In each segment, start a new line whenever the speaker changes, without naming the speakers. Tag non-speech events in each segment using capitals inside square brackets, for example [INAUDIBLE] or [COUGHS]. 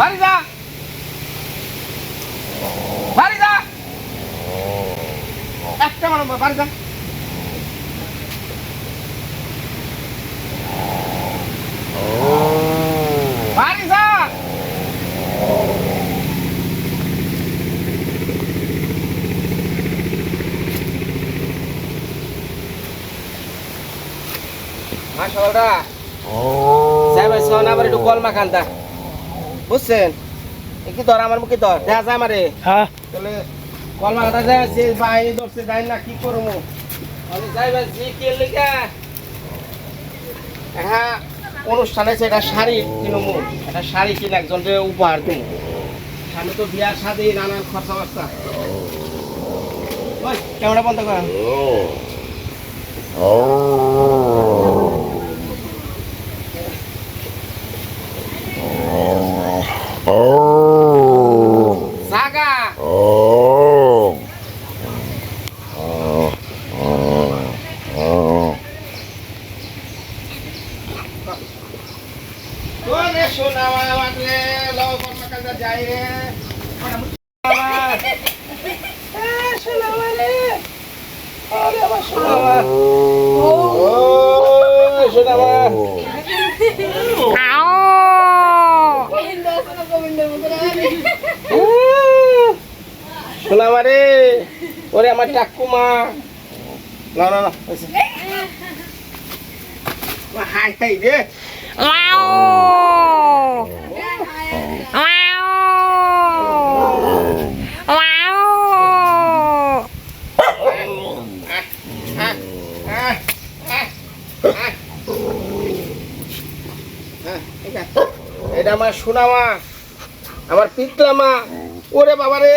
বাড়ি যা বাড়ি যা একটা মানুষ বাড়ি যা বাড়ি যা মাশাআল্লাহ যাই ভাই শোন আবার একটু কলমা খান্দা বুঝছেন? এ কি ধর আমার মুখে ধর দেখা যায় আমারে।
হ্যাঁ।
তাহলে কলমা কাটা যায় বাইরে ধরছে যাই না কি করব। আমি যাই ভাই জি কে লেগা। হ্যাঁ অনুষ্ঠানে আছে একটা শাড়ি কিনবো। একটা শাড়ি কিনে একজনকে উপহার দিই। সামনে তো বিয়ার সাথে নানান খরচা বার্তা ওই ক্যামেরা বন্ধ করেন 아. সোনা আমার রে ওরে আমার টাকুমা না না না। হাই হাই রে। এটা আমার সোনামা আমার পিতলা মা। ওরে বাবা রে।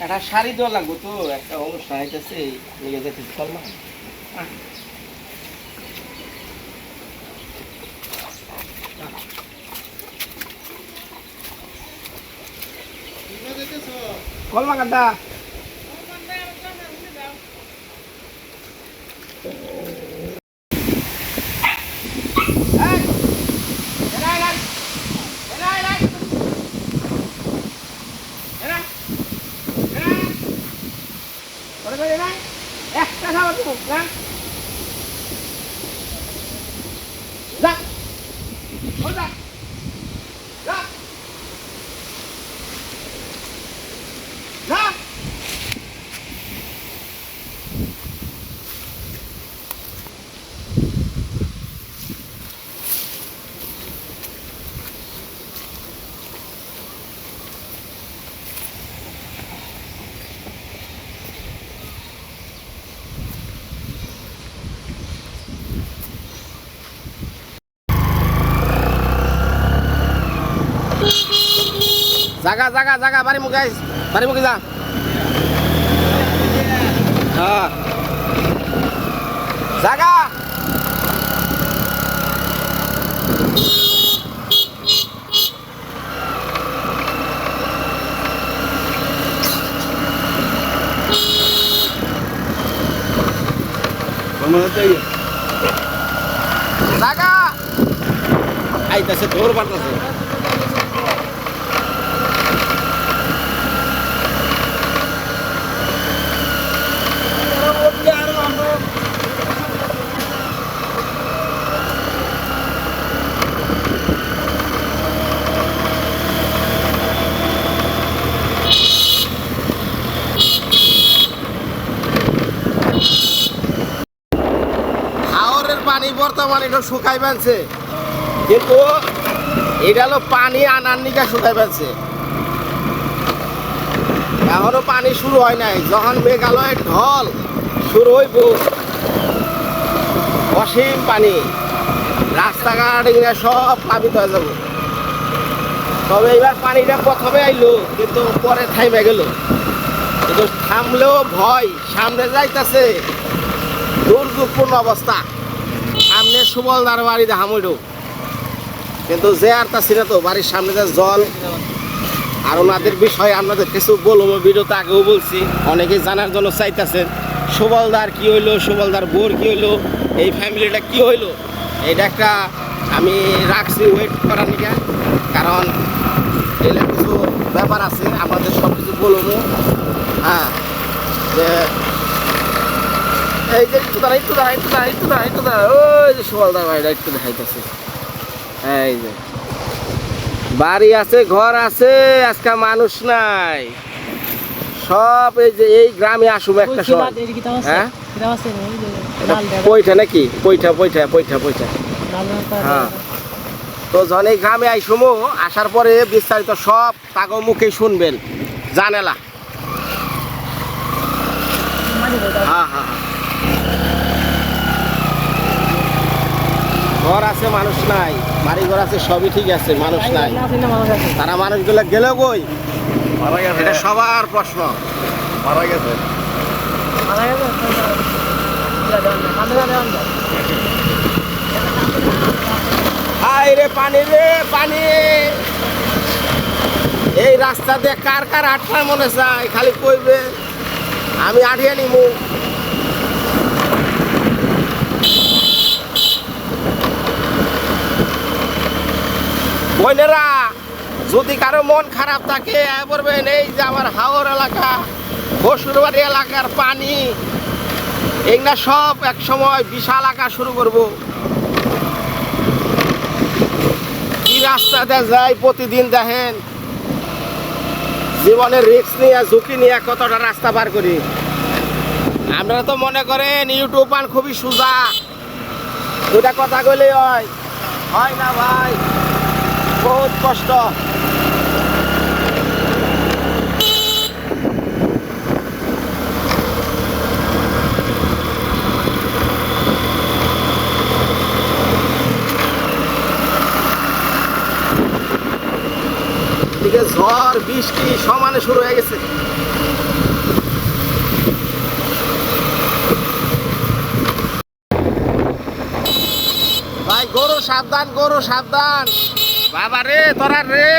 একটা
শাড়ি দেওয়া লাগবো তো একটা অনুষ্ঠান হইতেছে নিয়ে যেতে চল না কলমা কান্দা একটা খাবার দেবো না যা ও যা যা যা জাগা জাগা জাগা বাড়ি মুখে আইস বাড়ি মুখে যা। হ্যাঁ জাগা। জাগা। আইতাছে তোর পারতাছে হাওরের পানি এটা শুকাই ফেলছে কিন্তু এটা হলো পানি আনার নিকা শুকাই ফেলছে এখনও পানি শুরু হয় নাই, যখন মেঘালয়ের ঢল শুরু হইব, অসীম পানি, রাস্তাঘাট এগুলো সব প্লাবিত হয়ে যাব। তবে এবার পানিটা প্রথমে আইলো, কিন্তু পরে থাইমে গেল। কিন্তু থামলেও ভয়, সামনে যাইতাছে দুর্যোগপূর্ণ অবস্থা। সামনে সুবলদার বাড়ি হামুইডো। কিন্তু যে আর তা ছিল তো, বাড়ির সামনে যে জল। আর ওনাদের বিষয়ে আপনাদের কিছু বলব, ভিডিওতে আগেও বলছি, অনেকেই জানার জন্য চাইতেছেন সুবলদার কি হইল, সুবলদার বোর কি হইল, এই ফ্যামিলিটা কি হইল? এটা একটা আমি রাখছি ওয়েট করার নিকা কারণ এটা কিছু ব্যাপার আছে আমাদের সব কিছু বলব। হ্যাঁ যে এই যে একটু দাঁড়া একটু দাঁড়া একটু দাঁড়া একটু দাঁড়া একটু দাঁড়া ওই যে একটু দেখাইতেছে। এই যে। বাড়ি আছে ঘর আছে আজকে মানুষ নাই। সব এই যে এই গ্রামে আসুম একটা সময় হ্যাঁ? পৈঠা নাকি? পৈঠা পৈঠা পৈঠা পৈঠা। হ্যাঁ। তো যখন এই গ্রামে আইসুম আসার পরে বিস্তারিত সব তাগো মুখে শুনবেন। জানেলা। হ্যাঁ হ্যাঁ হ্যাঁ। ঘর আছে মানুষ নাই। বাড়ি ঘর আছে সবই ঠিক আছে মানুষ নাই। তারা মানুষগুলো গেল কই?
মারা গেছে।
এটা সবার প্রশ্ন।
মারা গেছে।
রে পানি রে পানি। এই রাস্তা দিয়ে কার কার আটটার মনে চাই খালি কইবে আমি আঠিয়ে নিমু। বোনেরা যদি কারও মন খারাপ থাকে বলবেন, এই যে আমার হাওর এলাকা, বসুরবাড়ি এলাকার পানি এগুলা সব এক সময় বিশাল আকার শুরু করব। কি রাস্তাতে যাই প্রতিদিন দেখেন? জীবনের রিস্ক নিয়ে, ঝুঁকি নিয়ে কতটা রাস্তা পার করি? আমরা তো মনে করেন, ইউটিউব পান খুবই সোজা। দুটা কথা কইলেই হয়। হয় না ভাই? বহুত কষ্ট। এদিকে ঝড় বৃষ্টি সমানে শুরু হয়ে গেছে। ভাই গরু সাবধান গরু সাবধান। বাবা রে তোরা রে।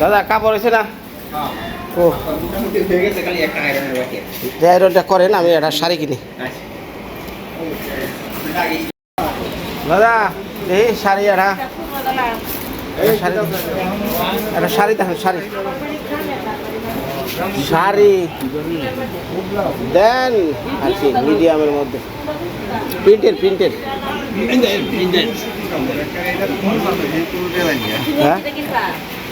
দাদা কাপড় হয়েছে না? ও। আয়রনটা করেন আমি একটা শাড়ি কিনি। দাদা এই শাড়ি একটা। একটা শাড়ি একটা শাড়ি দেখেন শাড়ি। শাড়ি। দেন আর কি মিডিয়ামের মধ্যে। প্রিন্টের প্রিন্টের। হ্যাঁ?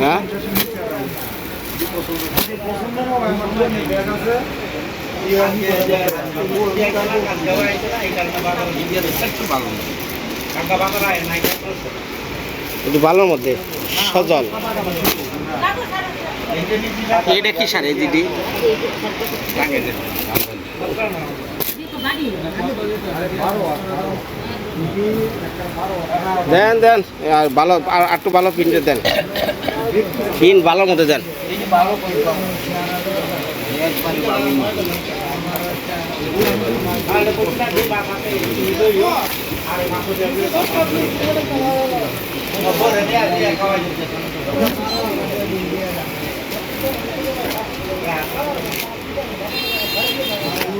হ্যাঁ? মধ্যে সজল। এটা কি শাড়ি দিদি? দেন দেন। ভালো আর একটু ভালো প্রিন্টে দেন। প্রিন্ট ভালোর মধ্যে দেন।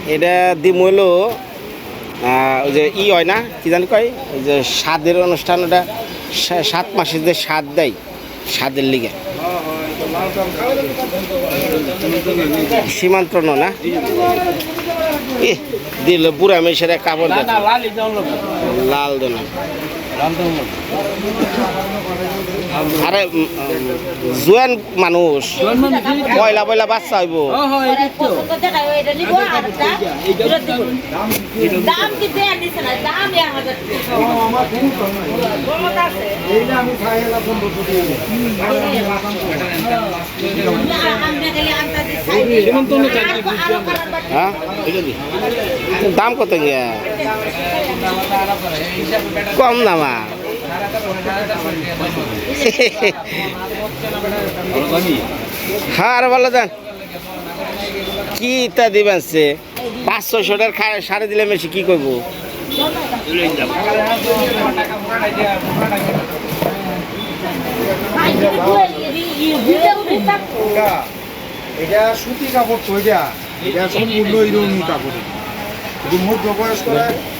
এটা দিম আহ, ওই যে ই হয় না, কি জানি কয়? ওই যে স্বাদের অনুষ্ঠান, ওটা সাত মাসে যে স্বাদ দেয়, স্বাদের লিগে। সীমান্ত না দিল বুড়া মেশের কাপড় লাল দেন। আরে জোয়ান মানুষ। পয়লা পয়লা বাচ্চা হইব। হ্যাঁ? দাম কত গিয়া? কম দামা [LAUGHS] হ্যাঁ আর ভালো কি তা দিবেন সে? পাঁচশো টাকার খা- সাড়ে দিলে মেশি কি করব?
এটা সুতি কাপড় তো, এটা। এটা সম্পূর্ণ ইরোনি কাপড়। যদি মধ্য বয়স করে স্ট্যান্ডার্ড কাপড়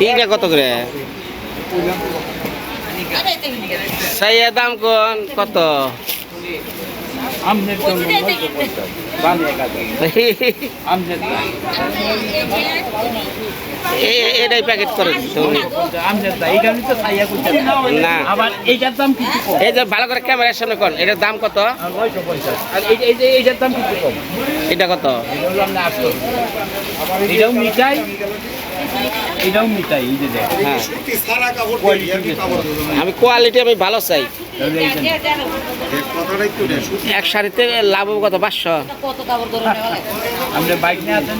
এইটা কত করে? সাইয়া দাম কোন? কত? এ- [LAUGHS] এটাই প্যাকেট করে না
আবার এইটার দাম কিছু
এই যে ভালো করে ক্যামেরার সামনে কোন এটার দাম কত?
এইটার দাম কিছু কম?
এটা কত?
এটাও মিঠাই। এটাও মিঠাই এই যে দেখ।
হ্যাঁ। আমি কোয়ালিটি আমি ভালো চাই। এক শাড়িতে লাভ হবে কত? পাঁচশো।
কত কাপড় ধরে
আপনার বাইক নিয়ে আছে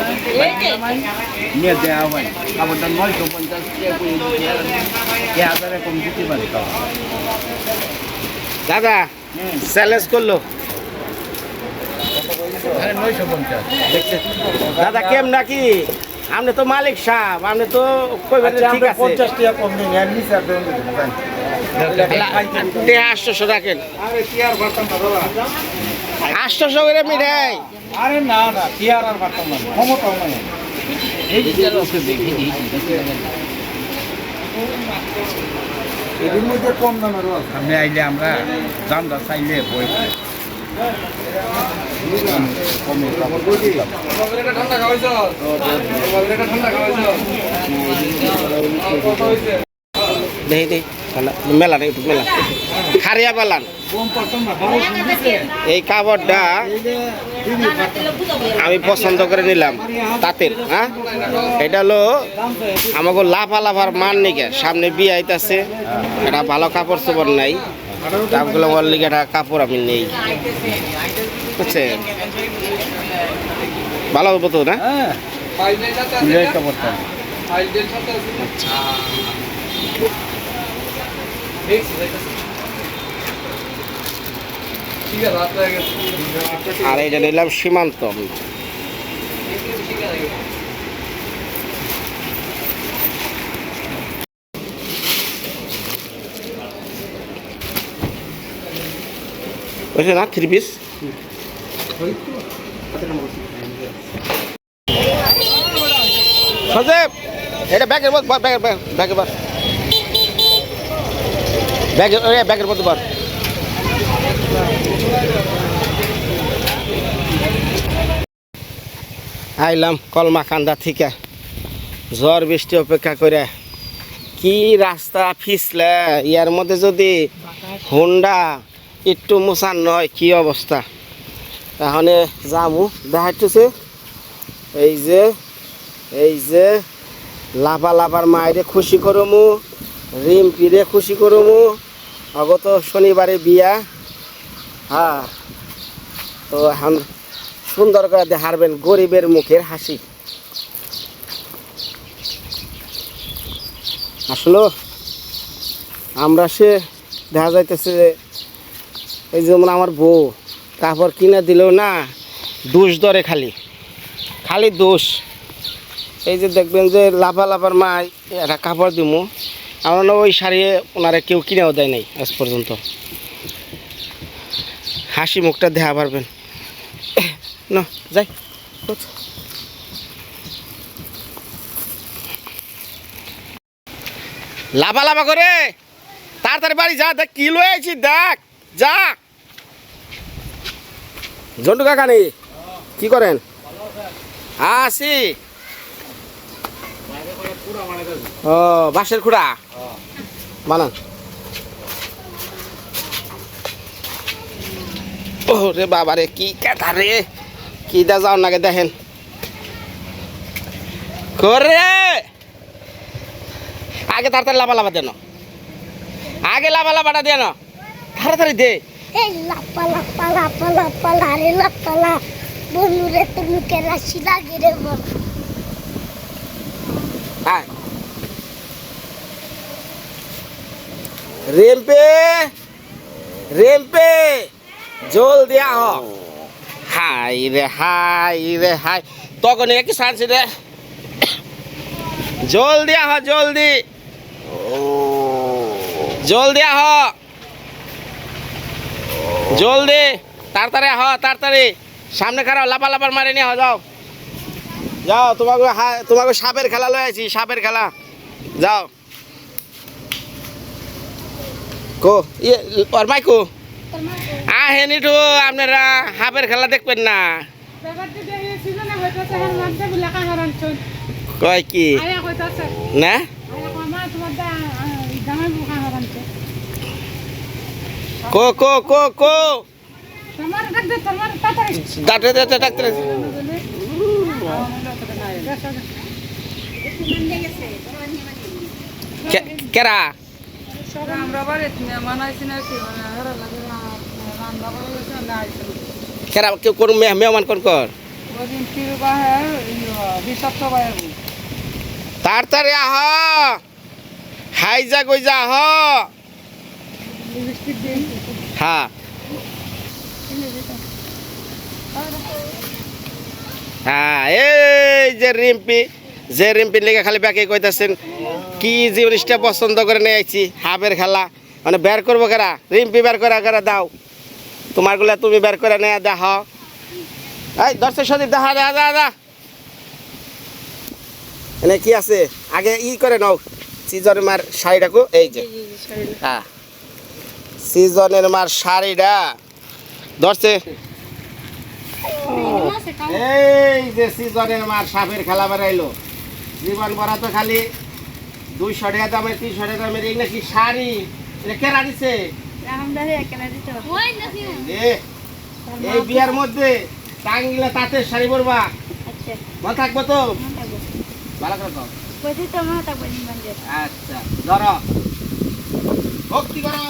নিয়ে দেওয়া হয়। কাপড়টা নয়শো পঞ্চাশ এ হাজারে কম দিতে পারে
দাদা চ্যালেঞ্জ করল। দাদা কেম নাকি? আপনি তো মালিক সাহেব আপনি তো কইবেন
আচ্ছা,
ঠিক আছে।
টাকা কম নেই আর নিচে
আটশোশো রাখেন। আটশোশো করে মিঠাই
আরে না না কি আর আর পারতাম না ক্ষমতাও নাই।
এই যে দেখি
এদের মধ্যে কম দামেরও আছে।
আইলে আমরা দামটা চাইলে বই
খারিয়া এই কাপড়টা আমি পছন্দ করে নিলাম, তাঁতের হ্যাঁ? এটা হলো আমাকে লাফা লাফার মান নিকে। সামনে বিয়ে আইতাছে। এটা ভালো কাপড় চোপড় নাই। দামগুলো বল লিগে একটা কাপড় আমি নেই। বুঝছেন? ভালো হব তো না?
কাপড়টা।
আর এটা নিলাম সীমান্ত। বুঝলি না থ্রি পিস সজেব এটা ব্যাগের মধ্যে ব্যাগের ব্যাগের বার ব্যাগের ওই ব্যাগের মধ্যে বার আইলাম কলমা কান্দা থেকে ঝড় বৃষ্টি অপেক্ষা করে কি রাস্তা ফিসলে ইয়ার মধ্যে যদি হুন্ডা একটু মোসান নয়, কি অবস্থা? তাহলে যামু দেখাইতেছে। এই যে এই যে, লাফা লাফার মায়েরে খুশি করমু, রিম্পিরে খুশি করমু। অগত শনিবারে বিয়া। হ্যাঁ তো এখন সুন্দর করে দেখারবেন গরিবের মুখের হাসি। আসলো? আমরা সে দেখা যাইতেছে এই যেমন আমার বউ, কাপড় কিনে দিলেও না, দোষ ধরে খালি। খালি দোষ। এই যে দেখবেন যে লাফা লাফার মা একটা কাপড় দিমু। আমার না ওই শাড়ি ওনারা কেউ কিনেও দেয় নাই আজ পর্যন্ত। হাসি মুখটা দেখা পারবেন। [COUGHS] না, যাই। লাফা লাফা করে, তাড়াতাড়ি বাড়ি যা, দেখ কি লয়ে আছি দেখ, যা। জন্টু কাকা নেই কি করেন? আসি ও, বাঁশের খুঁড়া? বানান। ও রে বাবা রে কি কেটা রে? কি দা যাও নাকি দেখেন। করে আগে তাড়াতাড়ি লাভা লাভা দেন। আগে লাভা লাভাটা দেন। তাড়াতাড়ি দে।
এই লাপা লাপা লাপা লাপা লারে লাপা লা। বনুরে তো মুখে রাশি লাগে রে বল।
আয় রেম্পে রেম্পে জল দিয়া হ হাই রে হাই রে, হাই। তখন একই শান্তি রে? জল দিয়া হ জলদি জল দিয়া হ জলদি তাড়াতাড়ি হ তাড়াতাড়ি। সামনে খারাপ লাপা লাপার মারে নিয়ে যাও। যাও তোমাকে তোমাকে সাপের খেলা লয়ে আছি সাপের খেলা। যাও। কো ইয়ে ওর মাইকো আহেন একটু আপনারা হাপের খেলা দেখবেন না। কয় কি? না
আয়া কমা তোমার দা গামে বুকা হার অঞ্চল
কো কো কো কো।
তোমার ডাক দে তোমার তাড়াতাড়ি
ডাক্তার ডাক্তার ডাক্তার কেরা?
করে
কেউ কোন মেহমান কোন কর। তাড়াতাড়ি আহ হাই যা গই যা আহ হ্যাঁ। হ্যাঁ এই যে রিম্পি যে রিম্পির লেগে খালি ব্যাকে কইতাছেন কি জিনিসটা পছন্দ করে নিয়ে আইছি হাফের খেলা। মানে বের করব কেরা? রিম্পি বের করে করে দাও। তোমারগুলা তুমি বের করে নিয়ে দেখ এই দর্শক সদীপ দেখা দেখা দেখা দেখা এনে কি আছে? আগে ই করে নাও সিজনের মার শাড়িটাকু এই যে। হ্যাঁ। সিজনের মার শাড়িটা। ধরছে। এই যে সিজনের মার সাপের খেলা বেড়াইলো। জীবন ভরা তো খালি। দুইশো টাকা দামের তিনশো টাকা দামের এই নাকি শাড়ি? এটা কেনা দিছে? এই বিয়ার মধ্যে টাঙ্গিলে তাঁতের শাড়ি পরবা। মনে থাকব তো? ভালো করে কও। আচ্ছা ধরো। ভক্তি করো।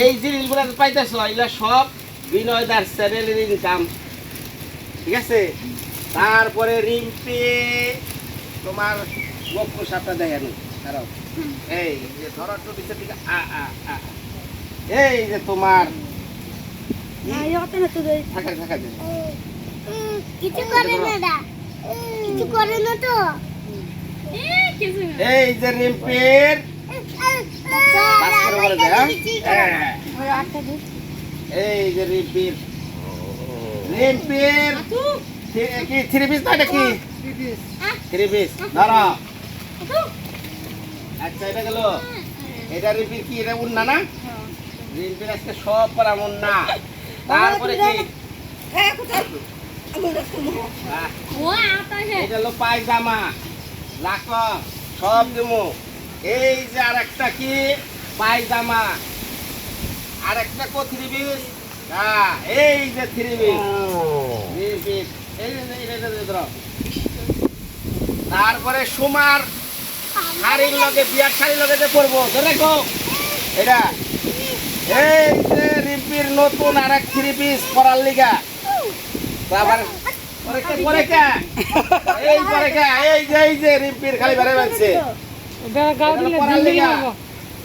এই জিনিসগুলো পাইতেছ এগুলা সব বিনয়দার চ্যানেলের ইনকাম ঠিক আছে? তারপরে রিম্পি তোমার গপ্প সাপটা দেখানো এই যে দিকে আ আ আ। এই যে তোমার
করে না কিছু করে না তো।
এই যে রিম্পির। হ্যাঁ? হ্যাঁ। এই যে রিম্পির। রিম্পির। কি থ্রি পিস না এটা কি? থ্রি পিস ধরো আচ্ছা এটা গেল। এটা রিম্পির কি এটা উন্না না? রিম্পির আজকে সব পরা উন্না। তারপরে কি? আহ, এটা হলো পায়জামা। লাখ সব দেবো এই যে আর একটা কি? পায়জামা। আর একটা কো থ্রি পিস হ্যাঁ এই যে থ্রি পিস। তারপরে সুমার শাড়ির লগে, বিয়ার শাড়ির লগে যে পরবো গো এটা। এই যে রিম্পির নতুন আর এক থ্রি পিস পরার লিগা। আবার পরে কে পরে কে এই এই যে এই যে রিম্পির খালি বেড়ে বানছে
এটা গাও দিলে
পরার
ঝিলমিল
লিগা।
করব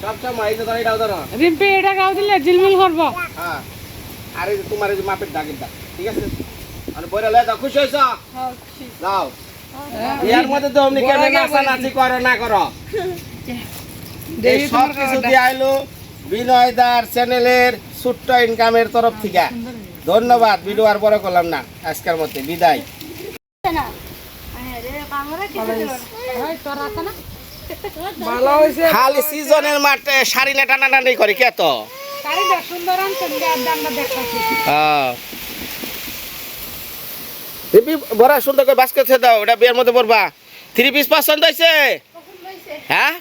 সব সময় এই যে ধরো এটাও ধরো।
রিম্পি এটা গাও দিলে ঝিলমিল করব
হ্যাঁ। আর এই যে তোমার এই যে মাপের দাগের দাগ ঠিক আছে? আর বইরা লয়ে দাও খুশি হয়েছ? যাও। বিয়ার মধ্যে তো অমনি কেন নাচা নাচি করো না করো। সব কিছু দিয়ে আইলো বিনয়দার চ্যানেলের ছোট্ট ইনকামের তরফ থেকে। ধন্যবাদ ভিডিও আর বড় করলাম না। আজকের মধ্যে বিদায়। খালি সিজনের মাঠে শাড়ি না টানা টানি করে কে তো? হ্যাঁ। বড় সুন্দর করে বাস্কেট ছেড়ে দাও ওটা বিয়ের মধ্যে পড়বা থ্রি পিস পছন্দ হয়েছে। হ্যাঁ?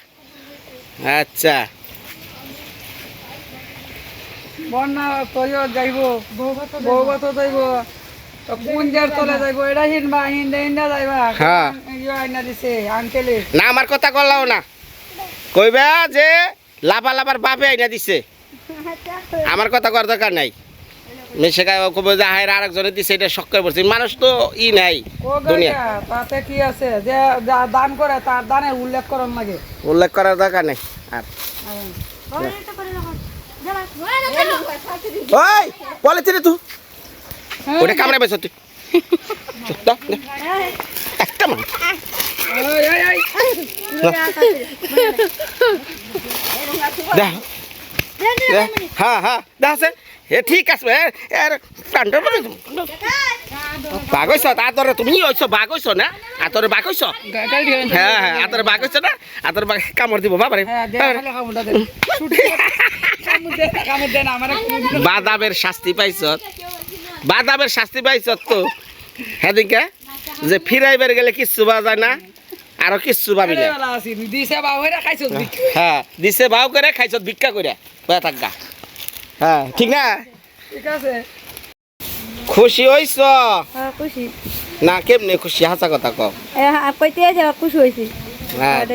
আচ্ছা।
বন্যা তৈও যাইব বৌগত যাইব।
হ্যাঁ।
ইয়ে
না আমার কথা করলাও না। কইবা যে লাভা লাভার বাপে আইনা দিছে। আমার কথা করার দরকার নাই। মিশে কব যে হায়ের আরেকজনে দিছে এটা শখ করে পড়ছে মানুষ তো ই নাই দুনিয়া।
তাতে কি আছে? যে দান করে তার দানের উল্লেখ করন লাগে।
উল্লেখ করার দরকার নেই। আর ওই পলিথিন তু। ওটা কামড়ে বেছ তুই। একটা মানুষ। দেখ হ্যাঁ হ্যাঁ দেখছে ঠিক আছে মানে বাঘ হইছ আতরে তুমি হইছ বাঘ হইছ না? আতরে বাঘ হইছ হ্যাঁ হ্যাঁ আতরে বাঘ হইছ না আতরে বাঘ কামড় দিব বাবারে
হ্যাঁ,
বাদামের শাস্তি পাইছ। বাদামের শাস্তি পাইছ তো? হেদিকে যে ফিরাইবার গেলে কিচ্ছু পাওয়া যায় না আরও কিচ্ছু পাবি না। হ্যাঁ দিছে ভাও করে খাইছ ভিক্ষা করে। থাকা হ্যাঁ ঠিক না?
ঠিক আছে।
খুশি হইছ?
হ্যাঁ খুশি।
না কেমনে খুশি? হাসা কথা কও।
কইতে খুশি হইছি।
হ্যাঁ।